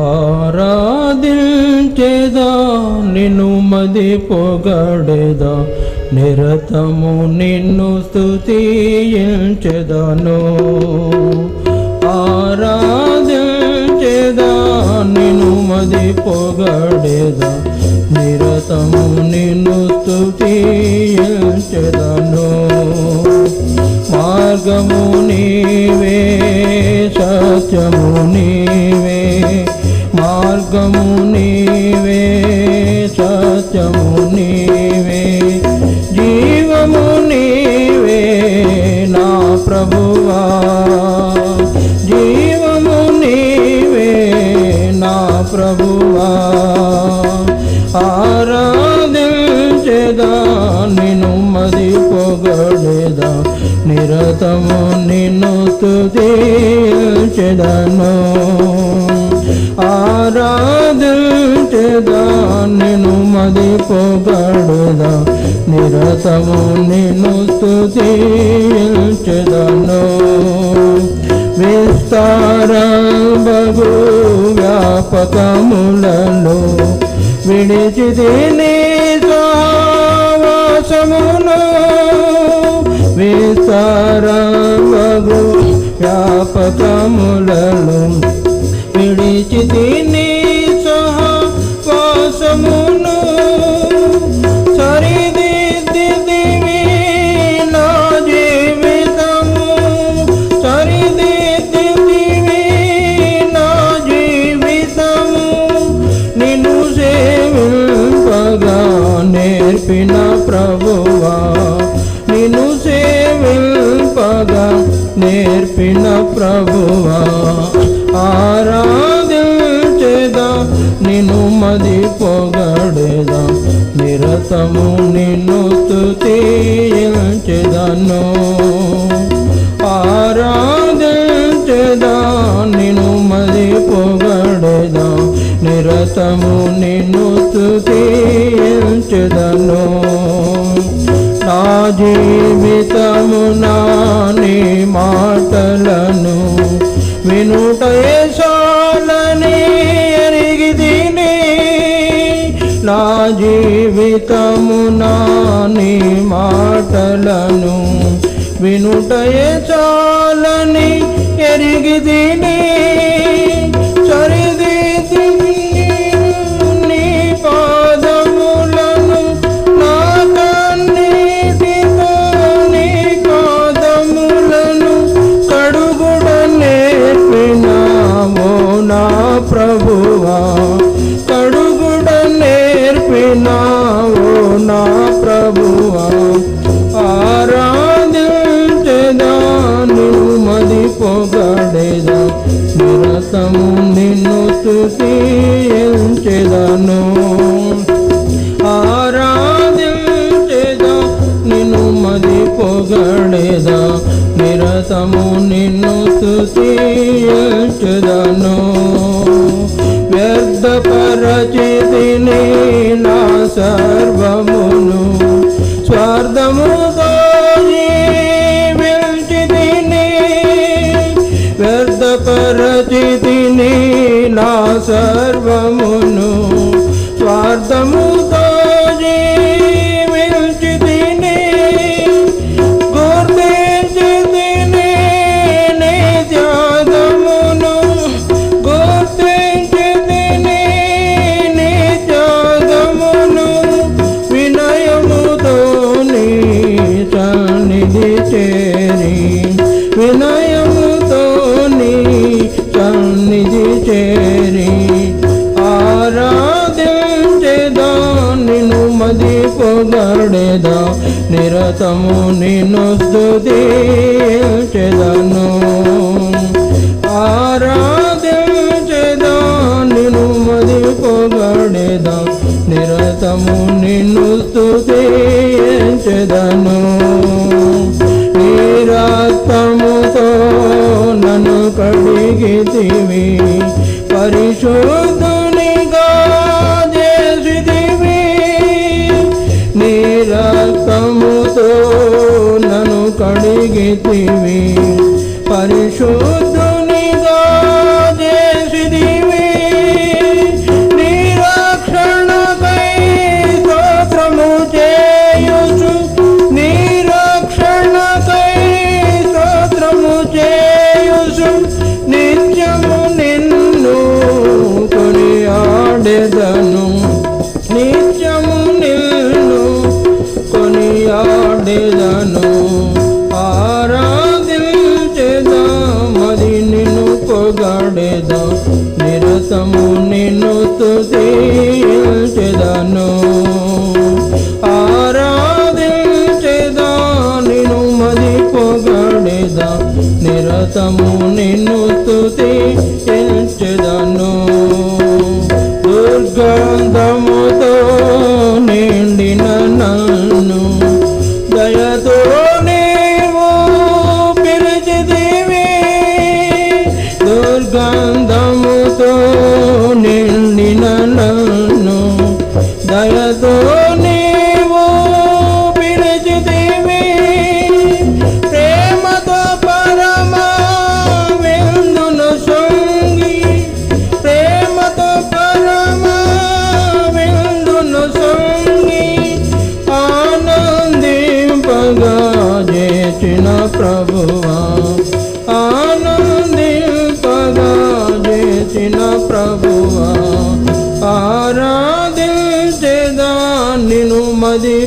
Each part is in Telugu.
ఆరాధించేదా నిన్ను మది పొగడేదా నిరతము నిన్ను స్తుతించెదను. ఆరాధించేదా నిన్ను మది పొగడేదా నిరతము నిన్ను స్తుతించెదను. మార్గము నీవే సత్యము నీ ప్రభువా ఆరాధించేదా నిన్ను మది పొగడేదా నిరతము నిన్ను స్తుతించెదను. ఆరాధించేదా నిన్ను మది పొగడేదా నిరతము నిన్ను స్తుతించెదను. విస్తార వ్యాపకములను వ్యాపకములలో విడిచిది నీ సావాసమును. విస్తార పిన ప్రభువా ఆరాధించేదా నిన్ను మది పొగడేదా నిరతము నిన్ను స్తుతించెదను ఆరాధించేదా నిన్ను మది పొగడేదా నిరతము నిన్ను స్తుతించెదను నా జీవితము నాని మాటలను వినుటయే చాలని ఎరిగి తిని నా జీవితము నాని మాటలను వినుటయే చాలని ఎరిగి ప్రభువా కడుగుడ నేర్పినావో నా ప్రభువా. ఆరాధించేదా మది పొగడేదా? నిరతము నిన్ను స్తుతించెదను ఆరాధించేదా నిన్ను మది పొగడేదా? నిరతము నిన్ను స్తుతించెదను సర్వమును సతము నిన్ను స్తుతించెదను ఆరాధించేదా నిన్ను మది పొగడేదా. నిరతము నిన్ను స్తుతించెదను నీ రక్తముతో నన్ను కడిగితివి. పరిశోధ కెతివి పరిశుద్ధునిగా చేసిదివి నిరక్షణకై స్తోత్రము చేయుచు నిరక్షణకై స్తోత్రము చేయుచు నిత్యము నిన్ను కొనియాడెదను. Jose.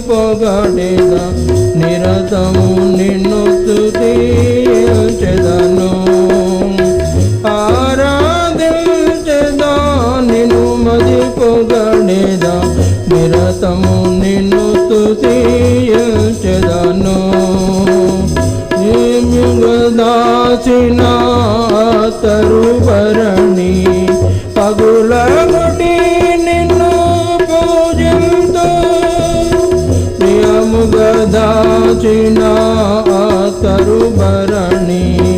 పొగడేద నిరతము నిన్ను స్థుతించెదను ఆరాధించెద నిన్ను మది పొగడేద నిరతము నిన్ను స్థుతించెదను దాచిన తరువరణ पूजना तरुभरणी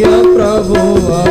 ప్రియ ప్రభువా